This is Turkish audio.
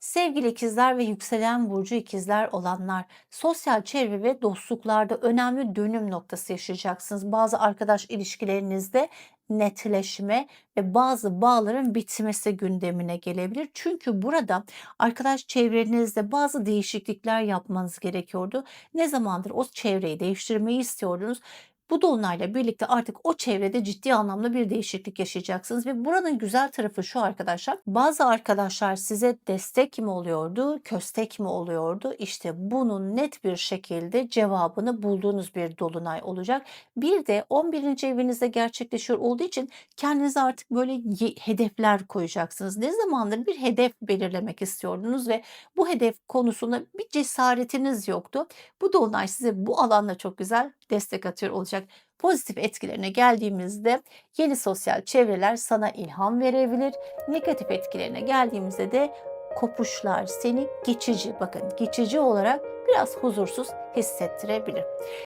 Sevgili ikizler ve yükselen burcu ikizler olanlar, sosyal çevre ve dostluklarda önemli dönüm noktası yaşayacaksınız. Bazı arkadaş ilişkilerinizde netleşme ve bazı bağların bitmesi gündemine gelebilir. Çünkü burada arkadaş çevrenizde bazı değişiklikler yapmanız gerekiyordu. Ne zamandır o çevreyi değiştirmeyi istiyordunuz. Bu dolunayla birlikte artık o çevrede ciddi anlamda bir değişiklik yaşayacaksınız ve buranın güzel tarafı şu arkadaşlar. Bazı arkadaşlar size destek mi oluyordu, köstek mi oluyordu? İşte bunun net bir şekilde cevabını bulduğunuz bir dolunay olacak. Bir de 11. evinizde gerçekleşiyor olduğu için kendinize artık böyle hedefler koyacaksınız. Ne zamandır bir hedef belirlemek istiyordunuz ve bu hedef konusunda bir cesaretiniz yoktu. Bu dolunay size bu alanda çok güzel destek atıyor olacak. Pozitif etkilerine geldiğimizde yeni sosyal çevreler sana ilham verebilir. Negatif etkilerine geldiğimizde de kopuşlar seni geçici bakın geçici olarak biraz huzursuz hissettirebilir.